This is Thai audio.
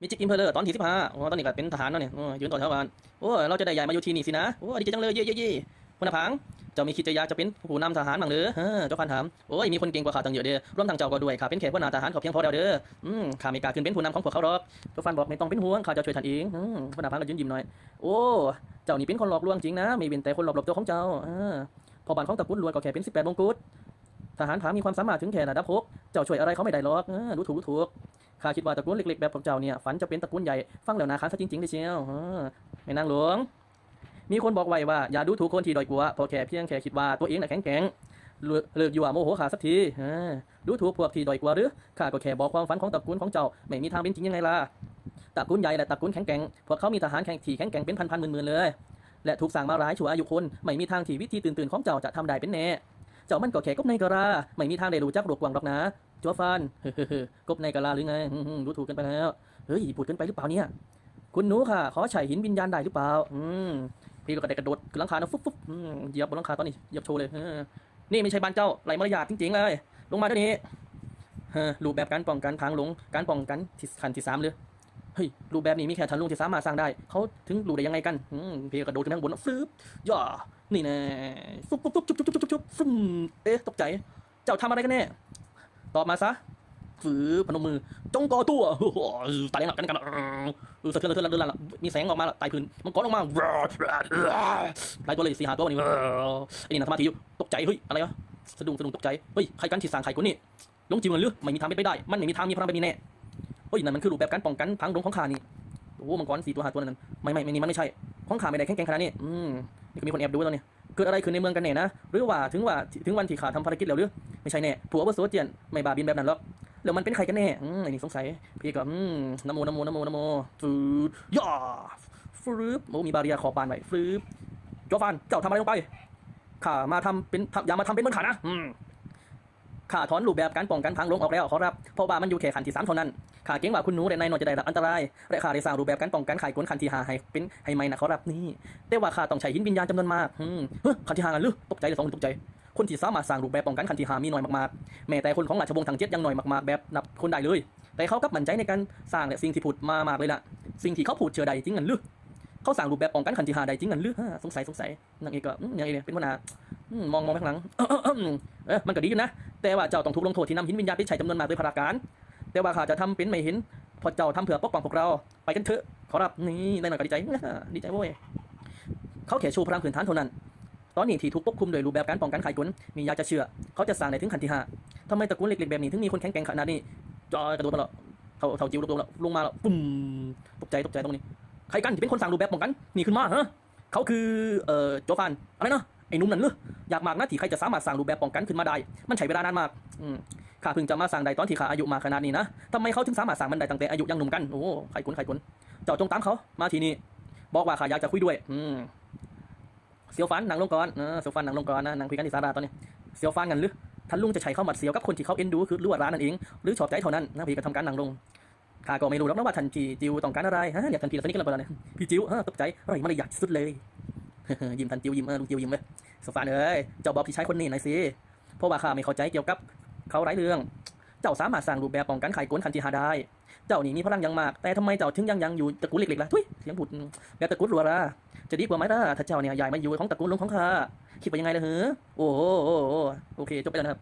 มีจิกอิมเพลเลอร์ตอนที่สิบห้าโอ้ตอนนี้ก็เป็นทหารแล้วเนี่ยยืนต่อแถวบ้านโอ้เราจะได้ย้ายมาอยู่ที่นี่สินะโอ้ดีใจจังเลยเย่เย่เย่คุณนพังเจ้ามีคิดจะอยากจะเป็นผู้นำทหารบ้างหรือเออเจ้าพันถามโอ้ยมีคนเก่งกว่าข้าตั้งเยอะเด้อร่วมทั้งเจ้าก็ด้วยข้าเป็นแค่ผู้นำทหารก็เพียงพอแล้วเด้ออืมข้าไม่กล้าขึ้นเป็นผู้นำของพวกเขาหรอกเจ้าฟันบอกไม่ต้องเป็นห่วงข้าจะช่วยท่านเองอืมคุณนพังก็ยืนยิ้มหน่อยโอ้เจ้านี่เป็นคนหลอกลวงจริงนะไม่เป็นแต่คนหลอกหลบตัวของเจ้าพอบ้านของตะกูลรวยก็แค่เป็นสิบแปดมงกุฎทหารผามีความสามารถถึงแค่ระดับหกเจ้าช่วยอะไรเขาไม่ได้หรอกรู้ถูกรู้ถูก ข้าคิดว่าตระกูลเล็กๆแบบพวกเจ้าเนี่ยฝันจะเป็นตระกูลใหญ่ฟังแล้วนาคันซะจริงๆเลยเชียวแม่นางหลวง มีคนบอกไว้ว่าอย่าดูถูกคนที่ด้อยกว่าพอแค่เพียงแค่คิดว่าตัวเองน่ะแข็งแกร่งเลิกเลิกอยู่ว่าโมโหขาสักทีดูถูกพวกที่ด้อยกว่าหรือข้าก็แค่บอกความฝันของตระกูลของเจ้าไม่มีทางเป็นจริงยังไงล่ะตระกูลใหญ่และตระกูลแข็งแกร่งพวกเขามีทหารแข่งที่แข็งแกร่งเป็นพันๆหมื่นๆเลย และถูกสั่งมาร้ายชั่วอายุคนไม่มีทางที่วิธีตื่นๆของเจ้าจะทำได้เป็นแน่เจ้ามันก็แค่กบในกระราไม่มีทางได้รู้จักหลวกกวางหรอกนะ จัวฟานกบในกะลาหรือไงอืมๆรู้ถูกกันไปแล้ว เฮ้ยพูดกินไปหรือเปล่าเนี่ย คุณหนูค่ะ ขอใช้หินวิญญาณได้หรือเปล่า อืมพี่ก็กระเดกกระโดดขึ้นหลังคานะฟุ๊บฟุ๊บเหยียบบนหลังคาตอนนี้เหยียบโชว์เลย นี่ไม่ใช่บ้านเจ้าไรมารยาทจริงๆเลย ลงมาเดี๋ยวนี้รูปแบบการป้องกันพังหลง การป้องกันที่ขั้นที่สามเลย เฮ้ย รูปแบบนี้มีแค่ทันลุงที่สามารถสร้างได้ เขาถึงรู้ได้ยังไงกันอืมพี่กระโดดขึ้นข้างบนฟึบย่านี่แน่ฟุ๊บฟุ๊บฟุ๊บจุ๊บจุ๊บจุ๊บจุ๊บฟึ่มเอ๊ะตกใจ เจ้าทำอะไรกันแน่ ตอบมาซะฝือพนมมือ จงก่อตัวโอ้โหตายแล้วกันกันสะเทือนสะเทือนเดินละมีแสงออกมาละไตพื้นมันก้อนออกมาหลายตัวเลยสี่หาตัววันนี้ไอ้นี่นะสมาธิอยู่ตกใจเฮ้ยอะไรวะสะดุ้งสะดุ้งตกใจเฮ้ยใครกันที่สั่งใครคนนี้ลงจิวนั่นหรือไม่มีทางเป็นไปได้ มันไม่มีทางมีพลังแบบนี้แน่เฮ้ยนั่นมันคือรูปแบบการป้องกันพังดงของข้านี่โอ้มังกรสี่ตัวหาตัวนั้นไม่ไม่ไม่นี่มันไม่ใช่ของข้าไม่ได้แข็งแกร่งขนาดนี้อืมนี่ก็มีคนแอบดูแล้วเนี่ยเกิดอะไรขึ้นในเมืองกันแน่นะหรือว่าถึงว่าถึงวันที่ข้าทำภารกิจแล้วหรือ ไม่ใช่แน่ผัวว่าโซเจียนไม่บาบินแบบนั้นหรอกแล้วมันเป็นใครกันแน่อืมไอ้นี่สงสัยพี่ก็อืมนโมนโมนโมนโมฟืดย่าฟืบโอ้มีบาเรียขอบปานไว้ฟืบจอฟันเจ้าทำอะไรลงไปข้ามาทำเป็นอย่ามาทำเป็นเมือนขานะอืมข้าถอนรูปแบบการป้องกันพังลงออกแล้วขอรับ เพราะว่ามันอยู่แค่ขันที่สามเท่านั้นข้าเก่งว่าคุณหนูและนายนอนจะได้รับอันตรายและข้าได้สร้างรูปแบบการป้องกันไข่กลขันที่หาให้เป็นให้ไม่นะขอรับนี่แต่ว่าข้าต้องใช้หินวิญญาณจำนวนมากอืมเฮ้ยขันที่หากันหรือตกใจเลยสองคนตกใจ คนที่สามารถสร้างรูปแบบป้องกันขันที่หามีน้อยมากๆ แม้แต่คนของราชวงศ์ทางเจ็ดยังน้อยมากๆ แบบนับคนได้เลย แต่เขากับมั่นใจในการสร้างและสิ่งที่พูดมามากเลยล่ะ สิ่งที่เขาพูดเชื่อใดจริงกันหรือเขาสร้างรูปแบบป้องกันขันที่หาใดจริงกันหรือสงสัยสงสัยนางเอกก็อืมนางเอกเนี่ยเป็นหัวหน้ามองมองไปข้างหลังเออมันก็ดีอยู่นะ แต่ว่าเจ้าต้องถูกลงโทษที่นำหินวิญญาณไปใช้จำนวนมากโดยพราการ แต่ว่าข้าจะทำเป็นไม่เห็น พอเจ้าทำเผื่อปกป้องพวกเรา ไปกันเถอะ ขอรับ นี่นายหน่อยก็ดีใจ ดีใจโว้ยเขาแค่โชว์พลังพื้นฐานเท่านั้น ตอนนี้ที่ถูกปกคลุมโดยรูปแบบการป้องกันไขกลมียาจะเชื่อ เขาจะสร้างในถึงขันที่ห้าทำไมตระกูลเล็กๆแบบนี้ถึงมีคนแข็งแกร่งขนาดนี้จอกระโดดมาแล้วเขาเขาจิ๋วลงแล้วลงมาแล้วปุ่มตกใจตกใจตรงนี้ใครกันที่เป็นคนสร้างรูปแบบป้องกันนี่ขึ้นมาฮะเขาคือเอ่อโจฟานอะไรนะไอ้นุ่มนั่นเหรออยากมากนะที่ใครจะสามารถสร้างรูปแบบป้องกันขึ้นมาได้ มันใช้เวลานานมากอืมข้าเพิ่งจะมาสร้างได้ตอนที่ข้าอายุมาขนาดนี้นะทำไมเขาถึงสามารถสร้างมันได้ตั้งแต่อายุยังหนุ่มกันโอ้ใครกลใครกลเจ้าจงตามเขามาทีนี่บอกว่าข้าอยากจะคุยด้วย อืม เสียวฟันนางลงก่อนเออเสียวฟันนางลงก่อนนะนางคุยกันที่สาราตอนนี้เสียวฟันกันหรือท่านลุงจะใช้เข้าหมัดเสียวกับคนที่เขาเอ็นดูคือหรือว่าร้านนั่นเองหรือชอบใจเท่านั้นนะพี่ก็ทำการนางลงข้าก็ไม่รู้หรอกนะว่าทันจีจิวต้องการอะไรฮะเรียกทันทีแล้วตอนนี้กันแล้วเปล่าเนี่ยพี่จิวฮะตกใจอะไรมันเลยอยากสุดเลยยิ้มทันจิวยิ้มเออลุงจิวยิ้มเลยเสียวฟันเอ้ยเจ้าบอกพี่ใชายคนนี้หน่อยสิเพราะว่าข้าไม่เข้าใจเกี่ยวกับเขาไร้เรื่องเจ้าสามารถสร้างรูปแบบป้องกันไขกลคันที่าได้ เจ้านี่มีพลังยังมาก แต่ทำไมเจ้าถึงยังยังอยู่ตะกูลเล็กๆล่ะทุยเสียงผุดแบบตะกูลรัวรา จะดีกว่าไหมล่ะถ้าเจ้าเนี่ยย้ายมาอยู่ของตระกูลลุงของข้าคิดว่ายังไงล่ะเหรอโอ้โหโอ้โหโอเคจบไปแล้วนะครับ